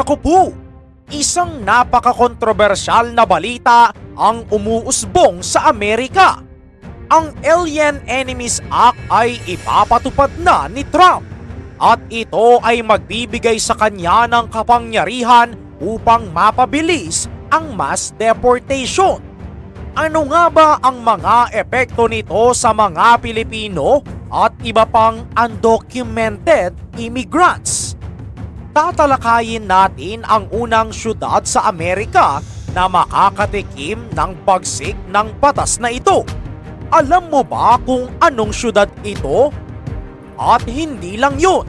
naku po! Isang napaka-kontrobersyal na balita ang umuusbong sa Amerika. Ang Alien Enemies Act ay ipapatupad na ni Trump at ito ay magbibigay sa kanya ng kapangyarihan upang mapabilis ang mass deportation. Ano nga ba ang mga epekto nito sa mga Pilipino at iba pang undocumented immigrants? Tatalakayin natin ang unang syudad sa Amerika na makakatikim ng bagsik ng batas na ito. Alam mo ba kung anong syudad ito? At hindi lang yun.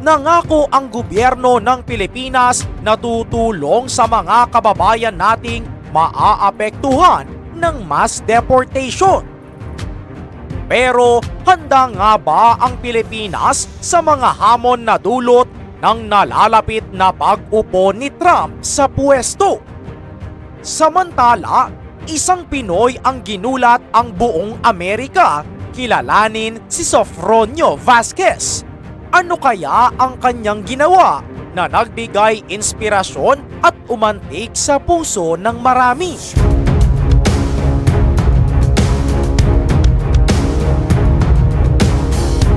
Nangako ang gobyerno ng Pilipinas na tutulong sa mga kababayan nating maaapektuhan ng mass deportation. Pero handa nga ba ang Pilipinas sa mga hamon na dulot ng nalalapit na pag-upo ni Trump sa pwesto? Samantala, isang Pinoy ang ginulat ang buong Amerika, kilalanin si Sofronio Vasquez. Ano kaya ang kanyang ginawa na nagbigay inspirasyon at umantig sa puso ng marami?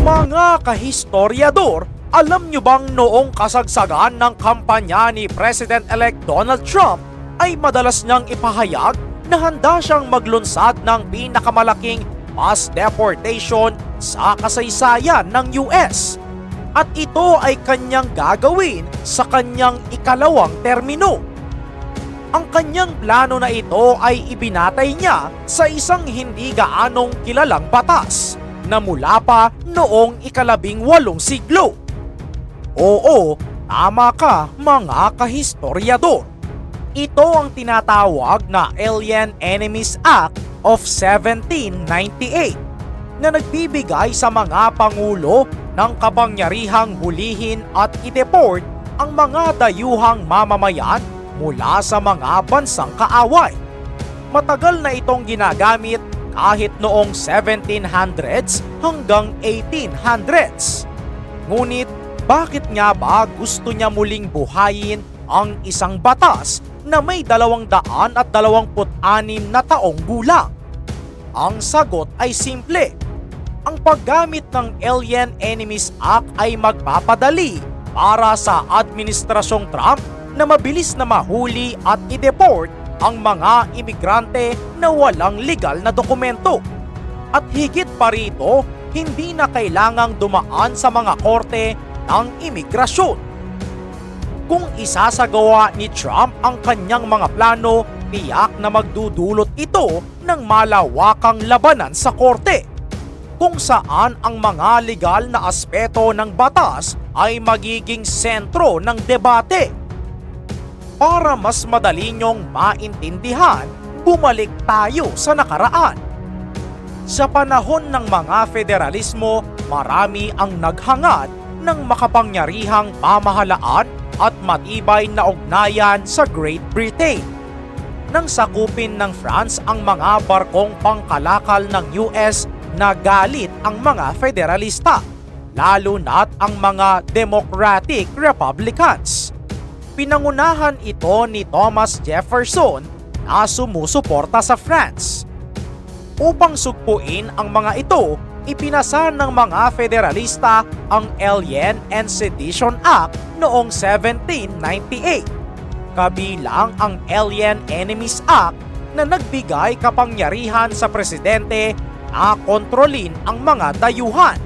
Mga kahistoryador, alam nyo bang noong kasagsagan ng kampanya ni President-elect Donald Trump ay madalas niyang ipahayag na handa siyang maglunsad ng pinakamalaking mass deportation sa kasaysayan ng US. At ito ay kanyang gagawin sa kanyang ikalawang termino. Ang kanyang plano na ito ay ibinatay niya sa isang hindi gaanong kilalang batas na mula pa noong ikalabing walong siglo. Oo, tama ka mga kahistoryador. Ito ang tinatawag na Alien Enemies Act of 1798 na nagbibigay sa mga pangulo ng kapangyarihang hulihin at i-deport ang mga dayuhang mamamayan mula sa mga bansang kaaway. Matagal na itong ginagamit kahit noong 1700s hanggang 1800s. Ngunit bakit nga ba gusto niya muling buhayin ang isang batas na may dalawang daan at dalawamput anim na taong gulang? Ang sagot ay simple. Ang paggamit ng Alien Enemies Act ay magpapadali para sa Administrasyong Trump na mabilis na mahuli at i-deport ang mga imigrante na walang legal na dokumento. At higit pa rito, hindi na kailangang dumaan sa mga korte ng imigrasyon. Kung isasagawa ni Trump ang kanyang mga plano, tiyak na magdudulot ito ng malawakang labanan sa korte kung saan ang mga legal na aspeto ng batas ay magiging sentro ng debate. Para mas madali niyong maintindihan, bumalik tayo sa nakaraan. Sa panahon ng mga federalismo, marami ang naghangad ng makapangyarihang pamahalaan at matibay na ugnayan sa Great Britain. Nang sakupin ng France ang mga barkong pangkalakal ng US na galit ang mga federalista, lalo na't ang mga Democratic Republicans. Pinangunahan ito ni Thomas Jefferson na sumusuporta sa France. Upang sugpuin ang mga ito, ipinasa ng mga federalista ang Alien and Sedition Act noong 1798. Kabilang ang Alien Enemies Act na nagbigay kapangyarihan sa presidente na kontrolin ang mga dayuhan.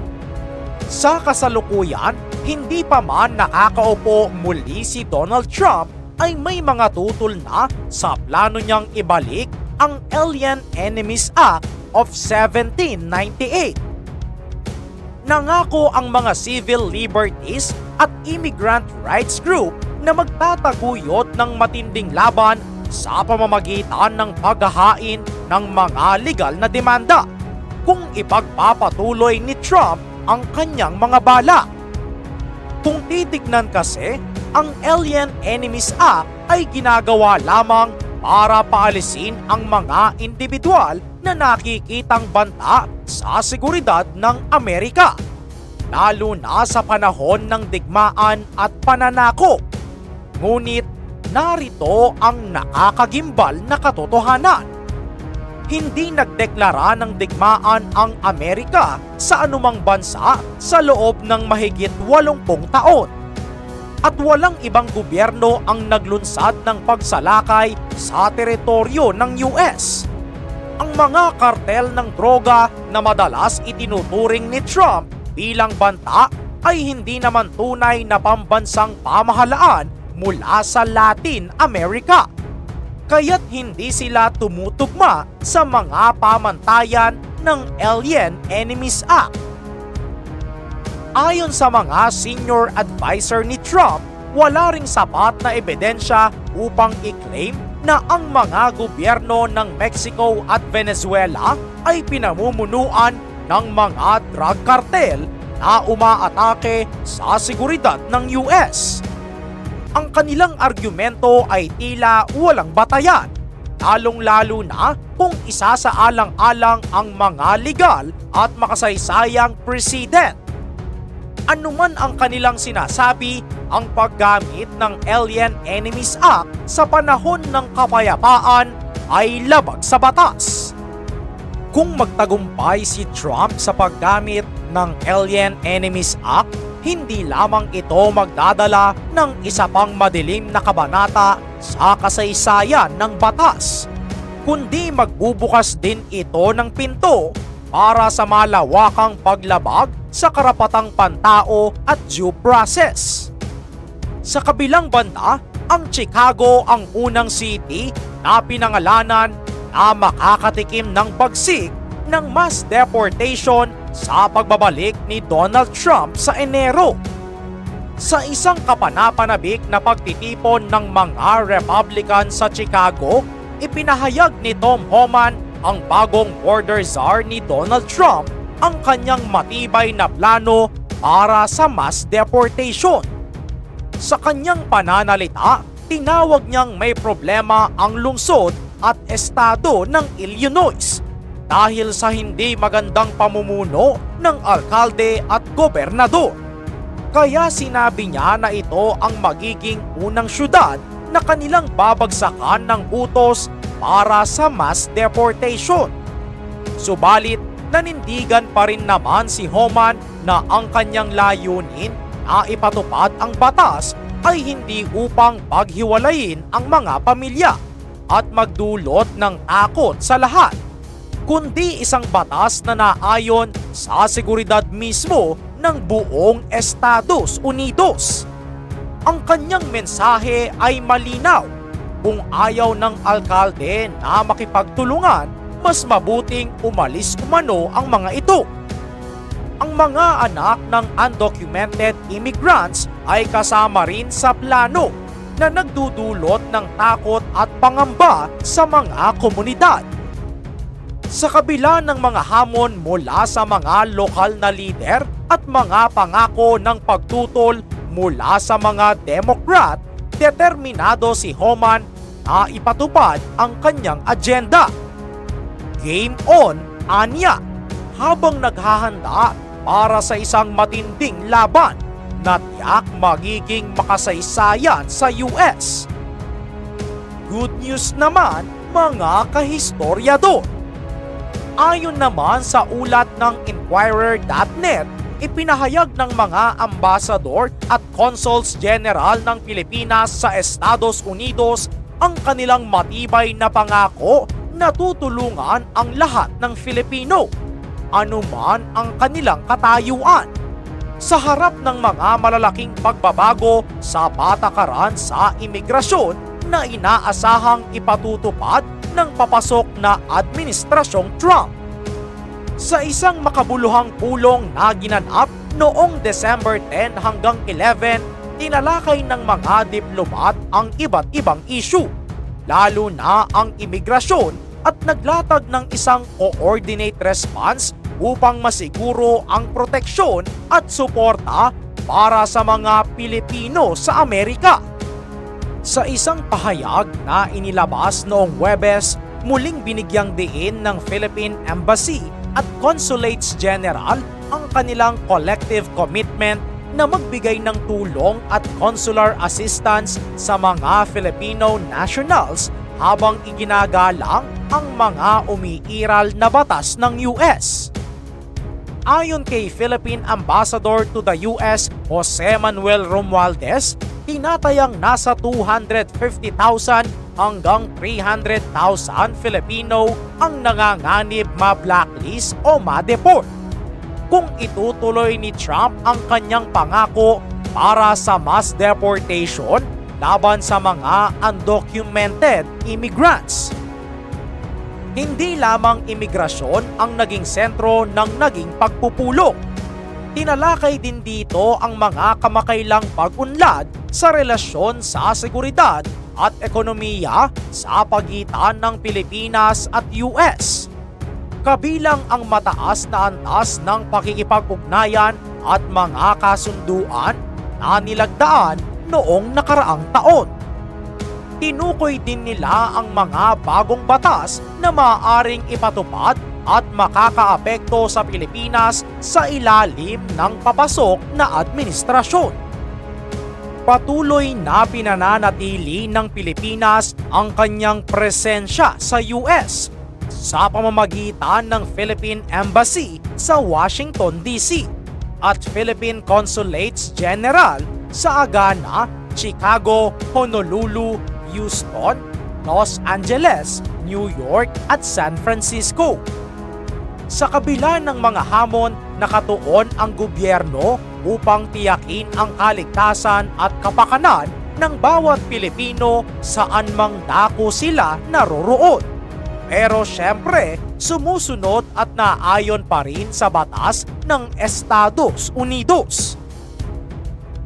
Sa kasalukuyan, hindi pa man nakakaupo muli si Donald Trump ay may mga tutol na sa plano niyang ibalik ang Alien Enemies Act of 1798. Nangako ang mga civil liberties at immigrant rights group na magtataguyod ng matinding laban sa pamamagitan ng paghahain ng mga legal na demanda kung ipagpapatuloy ni Trump ang kanyang mga bala. Kung titignan kasi, ang Alien Enemies Act ay ginagawa lamang para paalisin ang mga individual na nakikitang banta sa seguridad ng Amerika, lalo na sa panahon ng digmaan at pananakop. Ngunit narito ang nakakagimbal na katotohanan. Hindi nagdeklara ng digmaan ang Amerika sa anumang bansa sa loob ng mahigit 80 taon. At walang ibang gobyerno ang naglunsad ng pagsalakay sa teritoryo ng US. Ang mga kartel ng droga na madalas itinuturing ni Trump bilang banta ay hindi naman tunay na pambansang pamahalaan mula sa Latin America. Kaya't hindi sila tumutugma sa mga pamantayan ng Alien Enemies Act. Ayon sa mga senior advisor ni Trump, wala ring sapat na ebidensya upang i-claim na ang mga gobyerno ng Mexico at Venezuela ay pinamumunuan ng mga drug cartel na umaatake sa seguridad ng US. Ang kanilang argumento ay tila walang batayan, lalong-lalo na kung isa sa alang-alang ang mga legal at makasaysayang president anuman ang kanilang sinasabi, ang paggamit ng Alien Enemies Act sa panahon ng kapayapaan ay labag sa batas. Kung magtagumpay si Trump sa paggamit ng Alien Enemies Act, hindi lamang ito magdadala ng isa pang madilim na kabanata sa kasaysayan ng batas, kundi magbubukas din ito ng pinto para sa malawakang paglabag sa karapatang pantao at due process. Sa kabilang banda, ang Chicago ang unang city na pinangalanan na makakatikim ng bagsik ng mass deportation sa pagbabalik ni Donald Trump sa Enero. Sa isang kapanapanabik na pagtitipon ng mga Republican sa Chicago, ipinahayag ni Tom Homan ang bagong border czar ni Donald Trump ang kanyang matibay na plano para sa mass deportation. Sa kanyang pananalita, tinawag niyang may problema ang lungsod at estado ng Illinois dahil sa hindi magandang pamumuno ng alkalde at gobernador. Kaya sinabi niya na ito ang magiging unang syudad na kanilang babagsakan ng utos para sa mass deportation. Subalit nanindigan pa rin naman si Homan na ang kanyang layunin na ipatupad ang batas ay hindi upang paghiwalayin ang mga pamilya at magdulot ng takot sa lahat, kundi isang batas na naayon sa seguridad mismo ng buong Estados Unidos. Ang kanyang mensahe ay malinaw kung ayaw ng alkalde na makipagtulungan mas mabuting umalis umano ang mga ito. Ang mga anak ng undocumented immigrants ay kasama rin sa plano na nagdudulot ng takot at pangamba sa mga komunidad. Sa kabila ng mga hamon mula sa mga lokal na lider at mga pangako ng pagtutol mula sa mga Democrat, determinado si Homan na ipatupad ang kanyang agenda. Game on, Anya, habang naghahanda para sa isang matinding laban na tiyak magiging makasaysayan sa US. Good news naman mga kahistoryador. Ayon naman sa ulat ng Inquirer.net, ipinahayag ng mga ambasador at consuls general ng Pilipinas sa Estados Unidos ang kanilang matibay na pangako na tutulungan ang lahat ng Filipino, anuman ang kanilang katayuan. Sa harap ng mga malalaking pagbabago sa patakaran sa imigrasyon na inaasahang ipatutupad ng papasok na Administrasyong Trump. Sa isang makabuluhang pulong na ginanap noong December 10 hanggang 11, tinalakay ng mga diplomat ang iba't ibang issue, lalo na ang imigrasyon at naglatag ng isang coordinate response upang masiguro ang proteksyon at suporta para sa mga Pilipino sa Amerika. Sa isang pahayag na inilabas noong Webes, muling binigyang diin ng Philippine Embassy at Consulates General ang kanilang collective commitment na magbigay ng tulong at consular assistance sa mga Filipino nationals habang iginagalang ang mga umiiral na batas ng US. Ayon kay Philippine Ambassador to the US Jose Manuel Romualdez, tinatayang nasa 250,000 hanggang 300,000 Filipino ang nanganganib ma-blacklist o ma-deport. Kung itutuloy ni Trump ang kanyang pangako para sa mass deportation laban sa mga undocumented immigrants. Hindi lamang imigrasyon ang naging sentro ng naging pagpupulong. Tinalakay din dito ang mga kamakailang pag-unlad sa relasyon sa seguridad at ekonomiya sa pagitan ng Pilipinas at US. Kabilang ang mataas na antas ng pakikipag-ugnayan at mga kasunduan na nilagdaan noong nakaraang taon tinukoy din nila ang mga bagong batas na maaaring ipatupad at makakaapekto sa Pilipinas sa ilalim ng papasok na administrasyon. Patuloy na pinananatili ng Pilipinas ang kanyang presensya sa US sa pamamagitan ng Philippine Embassy sa Washington DC at Philippine Consulates General sa Agana, Chicago, Honolulu, Houston, Los Angeles, New York at San Francisco. Sa kabila ng mga hamon, nakatuon ang gobyerno upang tiyakin ang kaligtasan at kapakanan ng bawat Pilipino saan mang dako sila naroroon. Pero syempre, sumusunod at naayon pa rin sa batas ng Estados Unidos.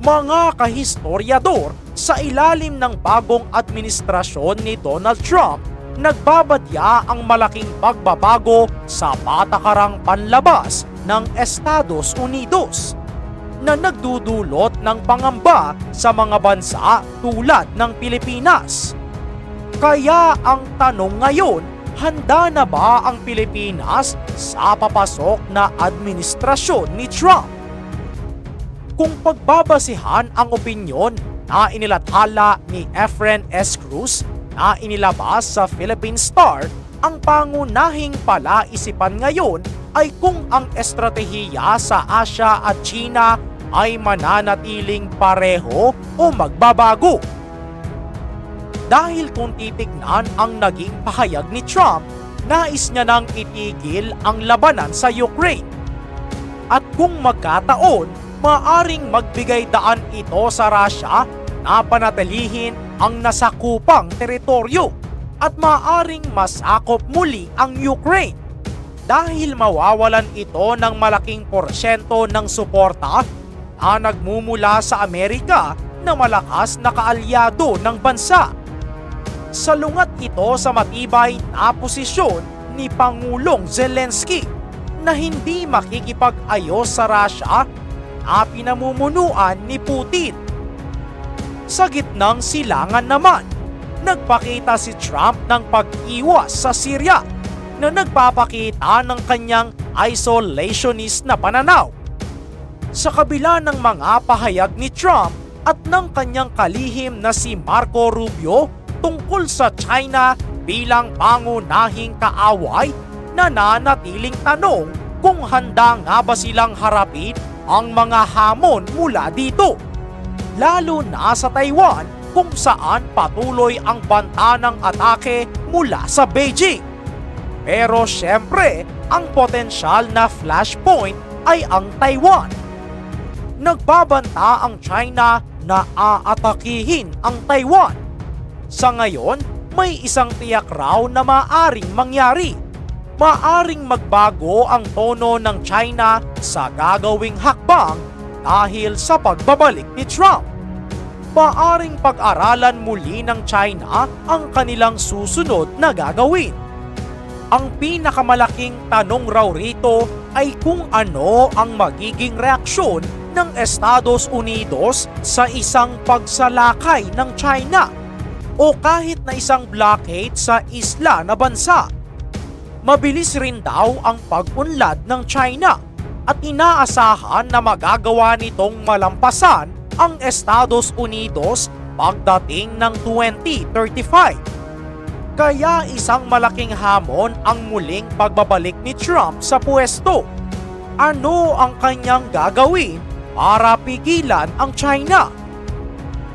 Mga kahistoryador, sa ilalim ng bagong administrasyon ni Donald Trump, nagbabadya ang malaking pagbabago sa patakarang panlabas ng Estados Unidos na nagdudulot ng pangamba sa mga bansa tulad ng Pilipinas. Kaya ang tanong ngayon, handa na ba ang Pilipinas sa papasok na administrasyon ni Trump? Kung pagbabasihan ang opinyon na inilathala ni Efren S. Cruz na inilabas sa Philippine Star, ang pangunahing palaisipan ngayon ay kung ang estratehiya sa Asya at China ay mananatiling pareho o magbabago. Dahil kung titignan ang naging pahayag ni Trump, nais niya nang itigil ang labanan sa Ukraine. At kung magkataon, maaring magbigay daan ito sa Russia na panatilihin ang nasakupang teritoryo at maaring masakop muli ang Ukraine dahil mawawalan ito ng malaking porsyento ng suporta na nagmumula sa Amerika na malakas na kaalyado ng bansa. Salungat ito sa matibay na posisyon ni Pangulong Zelensky na hindi makikipag-ayos sa Russia na pinamumunuan ni Putin. Sa gitnang silangan naman, nagpakita si Trump ng pag-iwas sa Syria na nagpapakita ng kanyang isolationist na pananaw. Sa kabila ng mga pahayag ni Trump at ng kanyang kalihim na si Marco Rubio tungkol sa China bilang pangunahing kaaway, nananatiling tanong kung handa nga ba silang harapin ang mga hamon mula dito. Lalo na sa Taiwan kung saan patuloy ang banta ng atake mula sa Beijing. Pero syempre, ang potensyal na flashpoint ay ang Taiwan. Nagbabanta ang China na aatakihin ang Taiwan. Sa ngayon, may isang tiyak raw na maaring mangyari. Maaring magbago ang tono ng China sa gagawing hakbang dahil sa pagbabalik ni Trump. Maaring pag-aralan muli ng China ang kanilang susunod na gagawin. Ang pinakamalaking tanong raw rito ay kung ano ang magiging reaksyon ng Estados Unidos sa isang pagsalakay ng China o kahit na isang blockade sa isla na bansa. Mabilis rin daw ang pag-unlad ng China at inaasahan na magagawa nitong malampasan ang Estados Unidos pagdating ng 2035. Kaya isang malaking hamon ang muling pagbabalik ni Trump sa pwesto. Ano ang kanyang gagawin para pigilan ang China?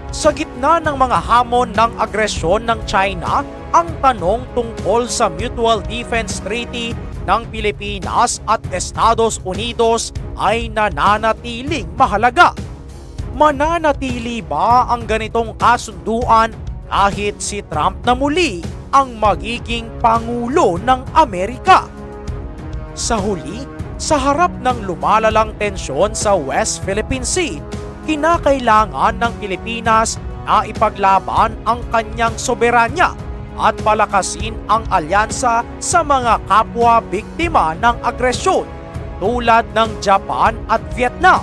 Sa gitna ng mga hamon ng agresyon ng China, ang tanong tungkol sa Mutual Defense Treaty ng Pilipinas at Estados Unidos ay nananatiling mahalaga. Mananatili ba ang ganitong kasunduan kahit si Trump na muli ang magiging Pangulo ng Amerika? Sa huli, sa harap ng lumalalang tensyon sa West Philippine Sea, kinakailangan ng Pilipinas na ipaglaban ang kanyang soberanya at palakasin ang alyansa sa mga kapwa biktima ng agresyon tulad ng Japan at Vietnam.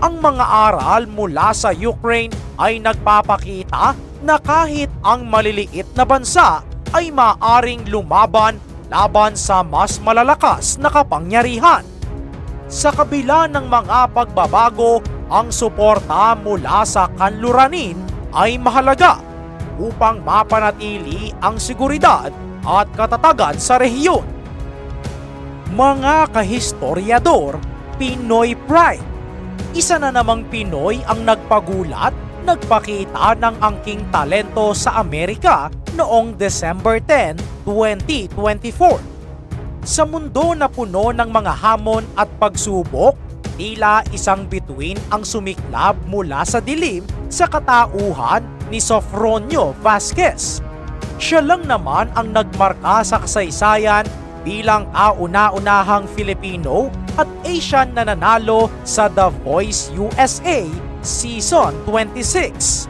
Ang mga aral mula sa Ukraine ay nagpapakita na kahit ang maliliit na bansa ay maaring lumaban laban sa mas malalakas na kapangyarihan. Sa kabila ng mga pagbabago, ang suporta mula sa kanluranin ay mahalaga upang mapanatili ang seguridad at katatagan sa rehiyon. Mga kahistoryador, Pinoy Pride. Isa na namang Pinoy ang nagpagulat, nagpakita ng angking talento sa Amerika noong December 10, 2024. Sa mundo na puno ng mga hamon at pagsubok, tila isang bituin ang sumiklab mula sa dilim sa katauhan ni Sofronio Vasquez. Siya lang naman ang nagmarka sa kasaysayan bilang kauna-unahang Filipino at Asian na nanalo sa The Voice USA Season 26.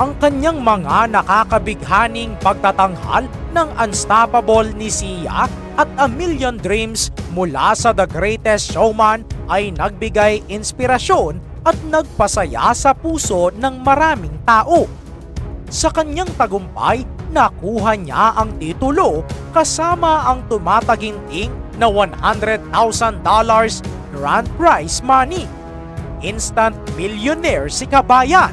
Ang kanyang mga nakakabighaning pagtatanghal ng Unstoppable ni Sia at A Million Dreams mula sa The Greatest Showman ay nagbigay inspirasyon at nagpasaya sa puso ng maraming tao. Sa kanyang tagumpay, nakuha niya ang titulo kasama ang tumataginting na $100,000 grand prize money. Instant millionaire si Kabayan.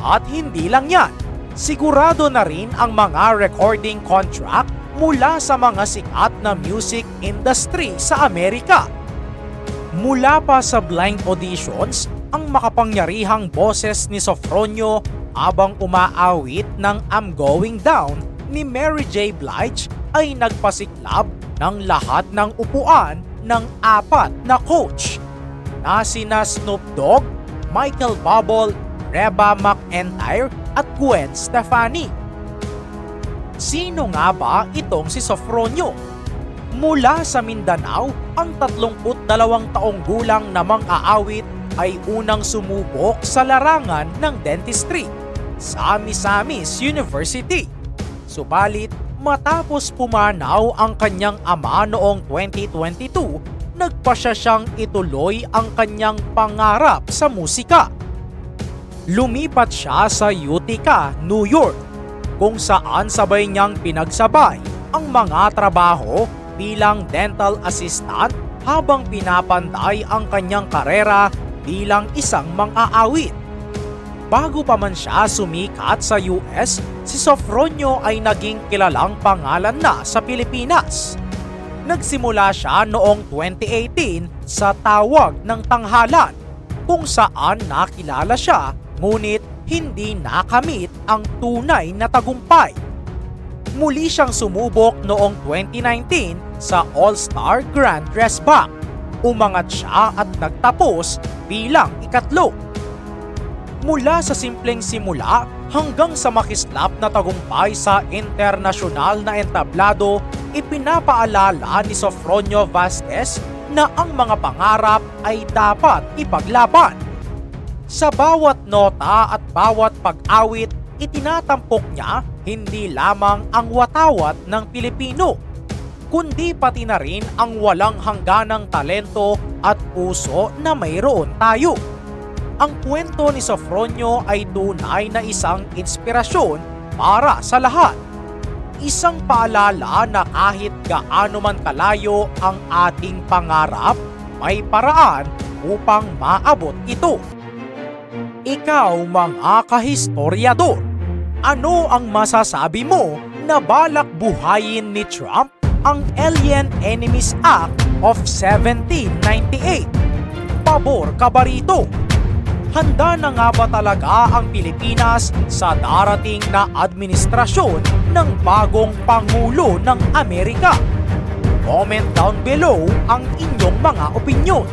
At hindi lang yan, sigurado na rin ang mga recording contract mula sa mga sikat na music industry sa Amerika. Mula pa sa blind auditions, ang makapangyarihang boses ni Sofronio habang umaawit ng I'm Going Down ni Mary J. Blige ay nagpasiklab ng lahat ng upuan ng apat na coach na sina Snoop Dogg, Michael Bubble, Reba McEntire at Gwen Stefani. Sino nga ba itong si Sofronio? Mula sa Mindanao, ang 32 taong gulang na mang-aawit ay unang sumubok sa larangan ng dentistry sa Misamis University. Subalit, matapos pumanaw ang kanyang ama noong 2022, nagpasya siyang ituloy ang kanyang pangarap sa musika. Lumipat siya sa Utica, New York, kung saan sabay niyang pinagsabay ang mga trabaho bilang dental assistant habang pinapanday ang kanyang karera bilang isang mang-aawit. Bago pa man siya sumikat sa US, si Sofronio ay naging kilalang pangalan na sa Pilipinas. Nagsimula siya noong 2018 sa Tawag ng Tanghalan kung saan nakilala siya ngunit hindi nakamit ang tunay na tagumpay. Muli siyang sumubok noong 2019 sa All-Star Grand Dress Back. Umangat siya at nagtapos bilang ikatlo. Mula sa simpleng simula hanggang sa makislap na tagumpay sa internasyonal na entablado, ipinapaalala ni Sofronio Vasquez na ang mga pangarap ay dapat ipaglaban. Sa bawat nota at bawat pag-awit, itinatampok niya hindi lamang ang watawat ng Pilipino, kundi pati na rin ang walang hangganang talento at puso na mayroon tayo. Ang kwento ni Sofronio ay tunay na isang inspirasyon para sa lahat. Isang paalala na kahit gaano man kalayo ang ating pangarap, may paraan upang maabot ito. Ikaw mga kahistoryador, ano ang masasabi mo na balak buhayin ni Trump ang Alien Enemies Act of 1798? Pabor ka ba rito? Handa na nga ba talaga ang Pilipinas sa darating na administrasyon ng bagong Pangulo ng Amerika? Comment down below ang inyong mga opinyon.